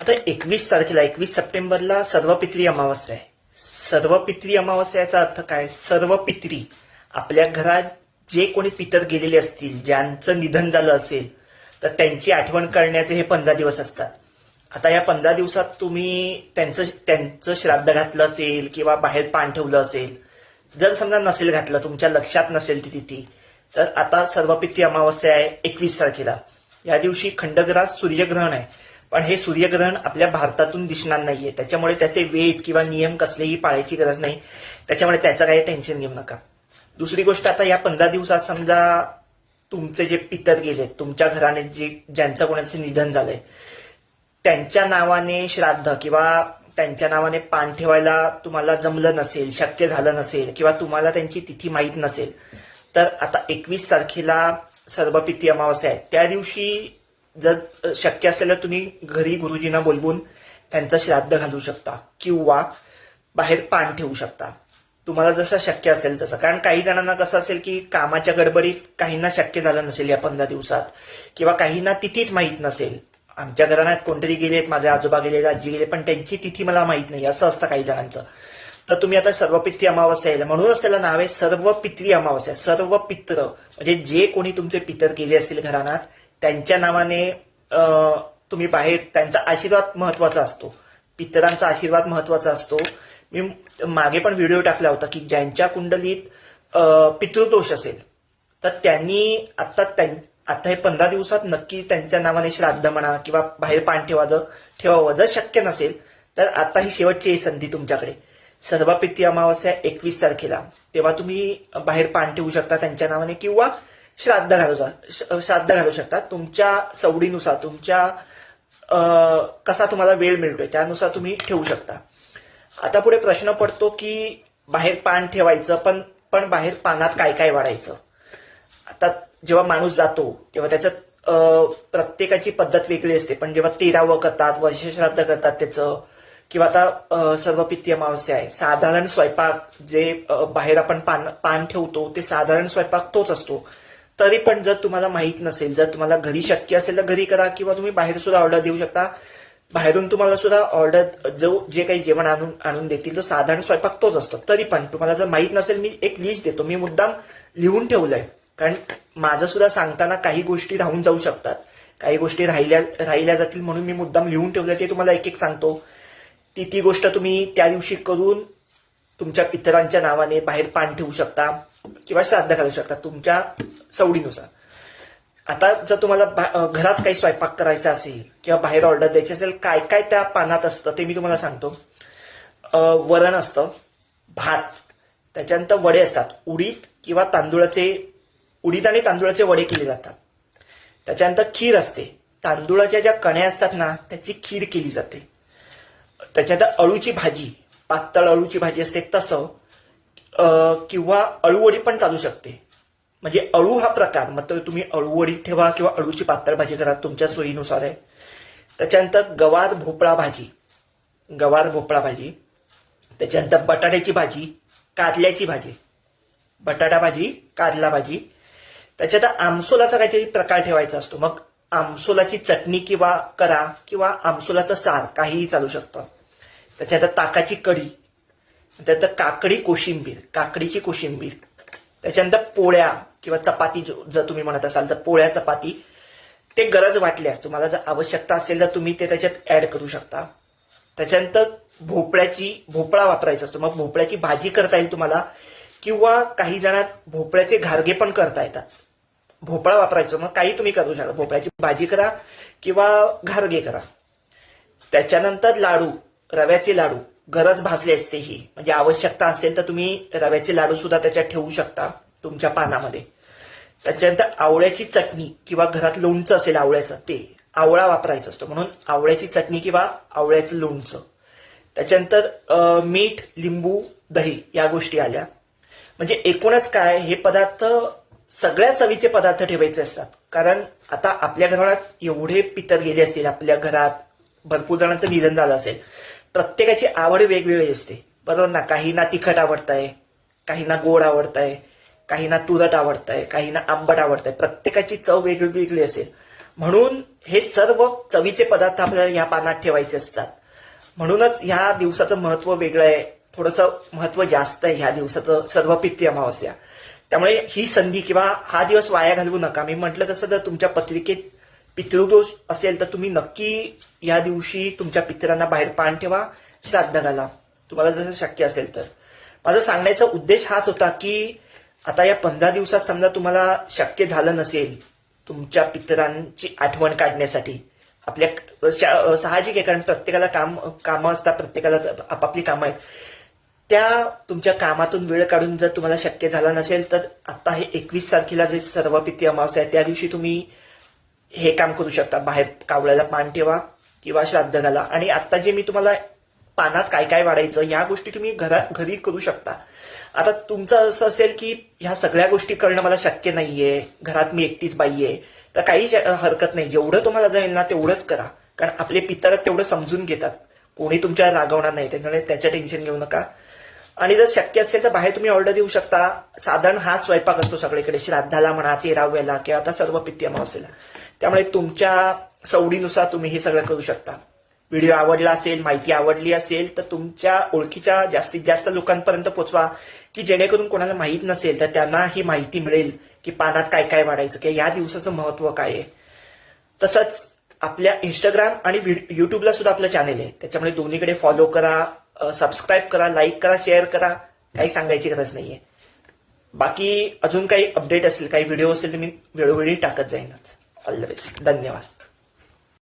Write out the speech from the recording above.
आता एकवीस तारखेला एकवीस सप्टेंबरला सर्व पित्री अमावस्या आहे. सर्व पित्री अमावस्याचा अर्थ काय? सर्व पित्री आपल्या घरात जे कोणी पितर गेलेले असतील ज्यांचं निधन झालं असेल तर त्यांची आठवण करण्याचे हे पंधरा दिवस असतात. आता या पंधरा दिवसात तुम्ही त्यांचं त्यांचं श्राद्ध घातलं असेल किंवा बाहेर पान ठेवलं असेल जर समजा नसेल घातलं तुमच्या लक्षात नसेल ती तिथी तर आता सर्वपित्री अमावस्या आहे एकवीस तारखेला. या दिवशी खंडग्रास सूर्यग्रहण आहे. पण हे सूर्यग्रहण आपल्या भारतातून दिसणार नाहीये. त्याच्यामुळे त्याचे वेद किंवा नियम कसलेही पाळायची गरज नाही. त्याच्यामुळे त्याचं काही टेन्शन घेऊ नका. दुसरी गोष्ट आता या पंधरा दिवसात समजा तुमचे जे पितर गेले तुमच्या घराने जे ज्यांचं कोणाचं निधन झालंय त्यांच्या नावाने श्राद्ध किंवा त्यांच्या नावाने पान ठेवायला तुम्हाला जमलं नसेल शक्य झालं नसेल किंवा तुम्हाला त्यांची तिथी माहीत नसेल तर आता एकवीस तारखेला सर्वपिती अमावस्या आहे त्या दिवशी जर शक्य असेल तर तुम्ही घरी गुरुजींना बोलवून त्यांचं श्राद्ध घालू शकता किंवा बाहेर पान ठेवू शकता. तुम्हाला जसं शक्य असेल तसं. कारण काही जणांना कसं असेल की कामाच्या गडबडीत काहींना शक्य झालं नसेल या पंधरा दिवसात किंवा काहींना तिथीच माहीत नसेल. आमच्या घराण्यात कोणतरी गेलेत माझे आजोबा गेले आजी गेले पण त्यांची तिथी मला माहीत नाही. असं असतं काही जणांचं. तर तुम्ही आता सर्व पित्री अमावस्या येईल म्हणूनच त्याला नाव आहे सर्व पित्री अमावस्या. सर्व पित्र म्हणजे जे कोणी तुमचे पितर गेले असतील घराण्यात त्यांच्या नावाने तुम्ही बाहेर त्यांचा आशीर्वाद महत्त्वाचा असतो. पितरांचा आशीर्वाद महत्त्वाचा असतो. मी मागे पण व्हिडिओ टाकला होता की ज्यांच्या कुंडलीत पितृदोष असेल तर त्यांनी आता त्यां- आता हे पंधरा दिवसात नक्की त्यांच्या नावाने श्राद्ध म्हणा किंवा बाहेर पान ठेवावं ठेवावं. जर शक्य नसेल तर आता ही शेवटची संधी तुमच्याकडे. सर्वपित्री अमावस्या एकवीस तारखेला. तेव्हा तुम्ही बाहेर पान ठेवू शकता त्यांच्या नावाने किंवा श्राद्ध घालू श- श्राद्ध घालू शकता तुमच्या सवडीनुसार तुमच्या कसा तुम्हाला वेळ मिळतोय त्यानुसार तुम्ही ठेवू शकता. आता पुढे प्रश्न पडतो की बाहेर पान ठेवायचं पण पण बाहेर पानात काय काय वाढायचं? आता जेव्हा माणूस जातो तेव्हा त्याच्यात प्रत्येकाची पद्धत वेगळी असते. पण जेव्हा तेरावं करतात वर्षश्राद्ध करतात त्याचं किंवा आता सर्व पित्ती अमावस्या आहे साधारण स्वयंपाक जे बाहेर आपण पान पान ठेवतो ते साधारण स्वयंपाक तोच असतो. तरी पण जर तुम्हाला माहीत नसेल जर तुम्हाला घरी शक्य असेल तर घरी करा किंवा तुम्ही बाहेर सुद्धा ऑर्डर देऊ शकता. बाहेरून तुम्हाला सुद्धा ऑर्डर जो जे काही जेवण आणून आणून देतील तो साधारण स्वयंपाक तोच असतो. तरी पण तुम्हाला जर माहीत नसेल मी एक लिस्ट देतो. मी मुद्दाम लिहून ठेवलंय. कारण माझं सुद्धा सांगताना काही गोष्टी राहून जाऊ शकतात. काही गोष्टी राहिल्या राहिल्या जातील म्हणून मी मुद्दाम लिहून ठेवलंय. ते तुम्हाला एक एक सांगतो. ती ती गोष्ट तुम्ही त्या दिवशी करून तुमच्या पितरांच्या नावाने बाहेर पान ठेवू शकता. किंवा श्राद्ध घालू शकता तुमच्या सवडीनुसार. आता जर तुम्हाला बा- घरात काही स्वयंपाक करायचा असेल किंवा बाहेर ऑर्डर द्यायची असेल काय काय त्या पानात असतं ते मी तुम्हाला सांगतो. वरण असतं भात त्याच्यानंतर वडे असतात. उडीद किंवा तांदूळाचे उडीद आणि तांदुळाचे वडे केले जातात. त्याच्यानंतर खीर असते. तांदुळाच्या ज्या कण्या असतात ना त्याची खीर केली जाते. त्याच्यानंतर अळूची भाजी पातळ अळूची भाजी असते तसं. किंवा अळूवडी पण चालू शकते. म्हणजे अळू हा प्रकार मग तो तुम्ही अळूवडी ठेवा किंवा अळूची पातळ भाजी करा तुमच्या सोयीनुसार आहे. त्याच्यानंतर गवार भोपळा भाजी. गवार भोपळा भाजी. त्याच्यानंतर बटाट्याची भाजी कारल्याची भाजी. बटाटा भाजी कारला भाजी. त्याच्यात आमसोलाचा काहीतरी प्रकार ठेवायचा असतो. मग आमसोलाची चटणी किंवा करा किंवा आमसोलाचं सार काहीही चालू शकतं. त्याच्यानंतर ताकाची कढी. त्यानंतर काकडी कोशिंबीर काकडीची कोशिंबीर. त्याच्यानंतर पोळ्या किंवा चपाती जो- जर तुम्ही म्हणत असाल तर पोळ्या चपाती. ते गरज वाटल्यास तुम्हाला जर आवश्यकता असेल तर तुम्ही ते त्याच्यात ऍड करू शकता. त्याच्यानंतर भोपळ्याची भोपळा वापरायचा असतो. मग भोपळ्याची भाजी करता येईल तुम्हाला. किंवा काही जणात भोपळ्याचे घारगे पण करता येतात. भोपळा वापरायचं. मग काही तुम्ही करू शकता. भोपळ्याची भाजी करा किंवा घारगे करा. त्याच्यानंतर लाडू रव्याचे लाडू. गरज भाजली असते ही. म्हणजे आवश्यकता असेल तर तुम्ही रव्याचे लाडू सुद्धा त्याच्यात ठेवू शकता तुमच्या पानामध्ये. त्याच्यानंतर आवळ्याची चटणी किंवा घरात लोणचं असेल आवळ्याचं ते आवळा वापरायचं असतो. म्हणून आवळ्याची चटणी किंवा आवळ्याचं लोणचं. त्याच्यानंतर मीठ लिंबू दही या गोष्टी आल्या. म्हणजे एकूणच काय हे पदार्थ सगळ्या चवीचे पदार्थ ठेवायचे असतात. कारण आता आपल्या घरात एवढे पितर गेले असतील आपल्या घरात भरपूर जणांचं निधन झालं असेल. प्रत्येकाची आवड वेगवेगळी असते. बरोबर ना? काहींना तिखट आवडतंय काहींना गोड आवडतंय काहींना तुरट आवडतंय काहींना आंबट आवडतंय. प्रत्येकाची चव वेगवेगळी असेल. म्हणून हे सर्व चवीचे पदार्थ आपल्याला या पानात ठेवायचे असतात. म्हणूनच ह्या दिवसाचं महत्त्व वेगळं आहे. थोडंसं महत्त्व जास्त आहे ह्या दिवसाचं सर्व पित्री अमावस्या. त्यामुळे ही संधी किंवा हा दिवस वाया घालवू नका. मी म्हटलं तसं जर तुमच्या पत्रिकेत पितृदोष असेल तर तुम्ही नक्की या दिवशी तुमच्या पितरांना बाहेर पान ठेवा श्राद्ध घाला तुम्हाला जसं शक्य असेल तर. माझा सांगण्याचा उद्देश हाच होता की आता या पंधरा दिवसात समजा तुम्हाला शक्य झालं नसेल तुमच्या पितरांची आठवण काढण्यासाठी आपल्या शा- साहजिक आहे कारण प्रत्येकाला काम कामं असतात प्रत्येकाला आपापली कामं आहेत. त्या तुमच्या कामातून वेळ काढून जर तुम्हाला शक्य झाला नसेल तर आता हे एकवीस तारखेला जे सर्व पिती अमावस्या आहे त्या दिवशी तुम्ही हे काम करू शकता. बाहेर कावळ्याला पान ठेवा किंवा श्राद्ध घाला. आणि आता जे मी तुम्हाला पानात काय काय वाढायचं ह्या गोष्टी तुम्ही घरा घरी करू शकता. आता तुमचं असं असेल की ह्या सगळ्या गोष्टी करणं मला शक्य नाहीये. घरात मी एकटीच बाई आहे तर काही हरकत नाही. जेवढं तुम्हाला जाईल ना तेवढंच करा. कारण आपले पितर तेवढं समजून घेतात. कोणी तुमच्या रागवणार नाही. त्याच्यामुळे त्याचं टेन्शन घेऊ नका. आणि जर शक्य असेल तर बाहेर तुम्ही ऑर्डर देऊ शकता. साधारण हा स्वयंपाक असतो सगळीकडे. श्राद्धाला म्हणा तेराव्याला किंवा आता सर्व पित्ती अमावस्येला. त्यामुळे तुमच्या सवडीनुसार तुम्ही हे सगळं करू शकता. व्हिडिओ आवडला असेल माहिती आवडली असेल तर तुमच्या ओळखीच्या जास्तीत जास्त लोकांपर्यंत पोचवा की जेणेकरून कोणाला माहीत नसेल तर त्यांना ही माहिती मिळेल की पानात काय काय वाढायचं किंवा या दिवसाचं महत्त्व काय आहे. तसंच आपल्या इंस्टाग्राम आणि युट्यूबला सुद्धा आपलं चॅनेल आहे. त्याच्यामुळे दोन्हीकडे फॉलो करा. सबस्क्राईब करा लाईक करा शेअर करा. काही सांगायची गरज नाहीये. बाकी अजून काही अपडेट असेल काही व्हिडिओ असेल तर मी वेळोवेळी टाकत जाईनच. ऑल द बेस्ट धन्यवाद.